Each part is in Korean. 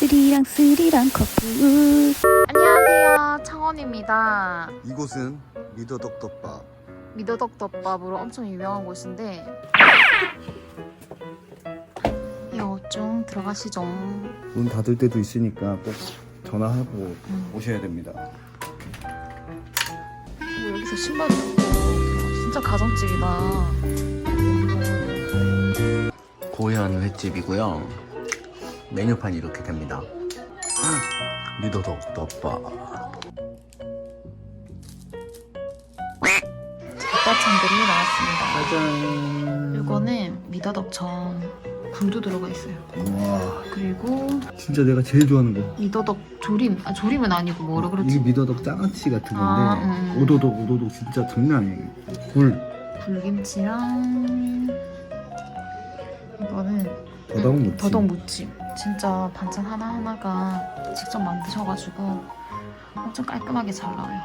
스리랑 스리랑 커플. 안녕하세요. 창원입니다. 이곳은 미더덕덮밥. 미더덕 덮밥으로 엄청 유명한 곳인데. 여좀 들어가시죠. 문 닫을 때도 있으니까 꼭 전화하고 음. 오셔야 됩니다. 뭐 여기서 입고 진짜 가정집이다. 고현 횟집이고요. 메뉴판이 이렇게 됩니다. 미더덕 덮밥. 덮밥찬들이 나왔습니다. 짜잔. 이거는 미더덕전 굴도 들어가 있어요. 와. 그리고 진짜 내가 제일 좋아하는 거. 미더덕 조림. 아 조림은 아니고 뭐라 이게 그러지? 미더덕 장아찌 같은 건데 아, 음. 오도독 오도독 진짜 장난 아니에요. 굴. 불김치랑 이거는 더덕 무침. 더덕 무침 진짜 반찬 하나하나가 직접 만드셔가지고 엄청 깔끔하게 잘 나와요.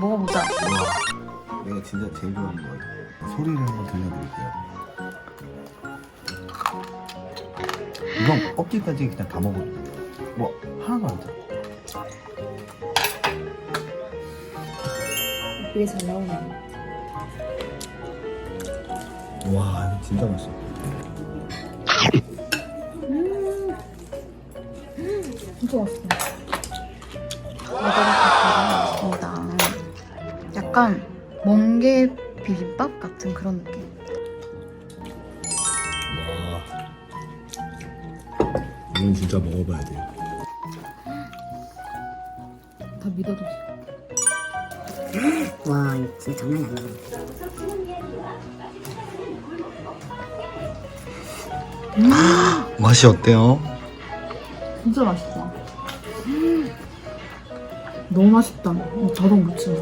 먹어보자. 와. 내가 진짜 제일 좋아하는 거예요. 소리를 한번 들려드릴게요. 이건 껍질까지 그냥 다 먹어도 돼요. 뭐 하나도 안 돼. 되게 잘 나오네 와 이거 진짜 맛있어 진짜 맛있어 먹어볼 같습니다. 약간 멍게 비빔밥 같은 그런 느낌. 와. 이건 진짜 먹어봐야 돼요 다 믿어도 와 이거 진짜 장난이 아니야. 맛이 어때요? 진짜 맛있다. 너무 맛있다. 더덕 무침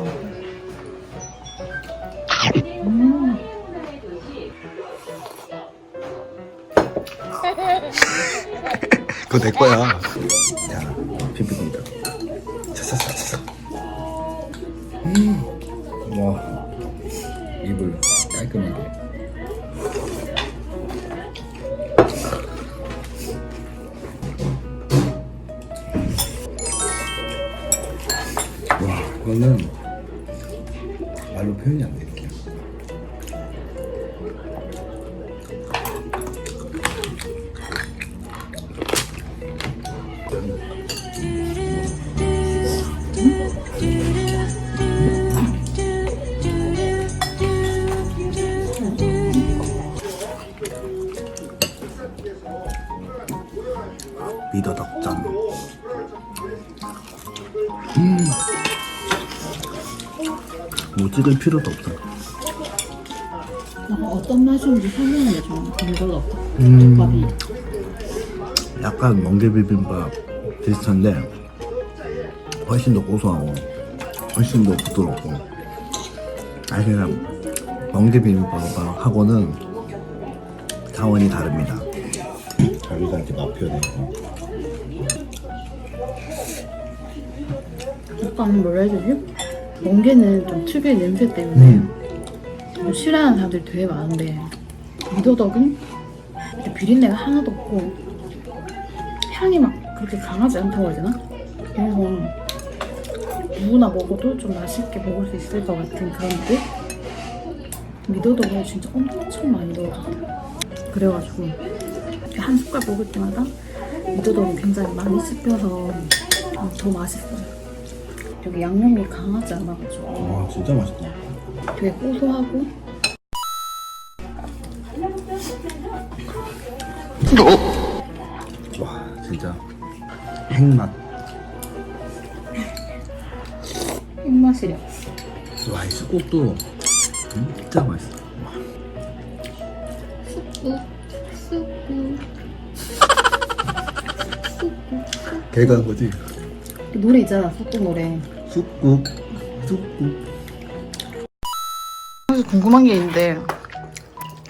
음. 그거 내 거야. 자 비비니다. 차차차차. 음 와 입을 깔끔하게 이거는 말로 표현이 안 될게요. 미더덕전 찍을 필요도 없어 어떤 맛인지 설명해 줘. 이걸로 없다. 음. 밥이. 약간 멍게 비빔밥 비슷한데 훨씬 더 고소하고 훨씬 더 부드럽고 아니 그냥 멍게 비빔밥하고는 차원이 다릅니다 자기가 이렇게 맛표돼 약간 뭐라 해야 되지? 멍게는 좀 특유의 냄새 때문에 음. 좀 싫어하는 사람들이 되게 많은데 미더덕은 비린내가 하나도 없고 향이 막 그렇게 강하지 않다고 해야 되나? 그래서 누구나 먹어도 좀 맛있게 먹을 수 있을 것 같은 그런 느낌? 미더덕을 진짜 엄청 많이 넣어줬어요 그래가지고 한 숟갈 먹을 때마다 미더덕이 굉장히 많이 씹혀서 더 맛있어요 여기 양념이 강하지 않아가지고. 와 진짜 맛있다. 되게 고소하고. 와 진짜. 핵맛. 입맛이래. 와이 쑥국도 진짜 맛있어. 와. 걔가 한 거지? 그 노래 있잖아 소똥 노래 쑥국 쑥국 사실 궁금한 게 있는데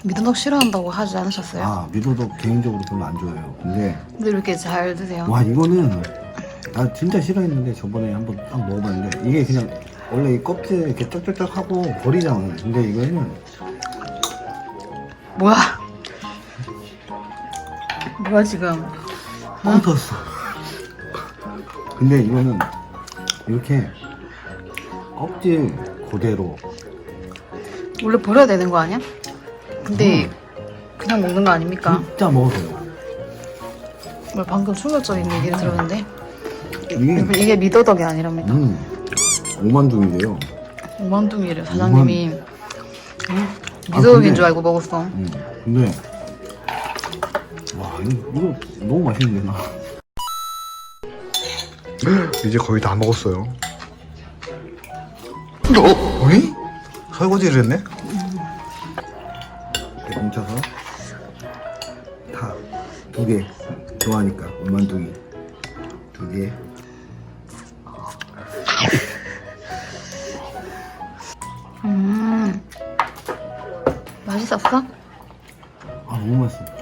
미더덕 싫어한다고 하지 않으셨어요? 아 미도덕 개인적으로 별로 안 좋아해요 근데 근데 이렇게 잘 드세요? 와 이거는 나 진짜 싫어했는데 저번에 한번 딱 먹어봤는데 이게 그냥 원래 이 껍질 이렇게 쩍쩍쩍 하고 버리잖아요 근데 이거는 뭐야? 뭐야 지금? 뻥 터졌어 근데 이거는 이렇게 껍질 그대로 원래 버려야 되는 거 아니야? 근데 그냥 먹는 거 아닙니까? 진짜. 뭐 방금 충격적인 얘기를 들었는데 이게 이게 미더덕이 아니랍니다. 음, 오만둥이래요. 오만둥이를 사장님이 아, 미더덕인 근데- 줄 알고 먹었어. 음, 근데 와 이거, 이거 너무 맛있는데 나. 이제 거의 다 먹었어요. 어? 어이? 설거지를 했네? 이렇게 뭉쳐서 다 두 개 좋아하니까 오만둥이 두 개. 음. 맛있었어? 아 너무 맛있어. 짠.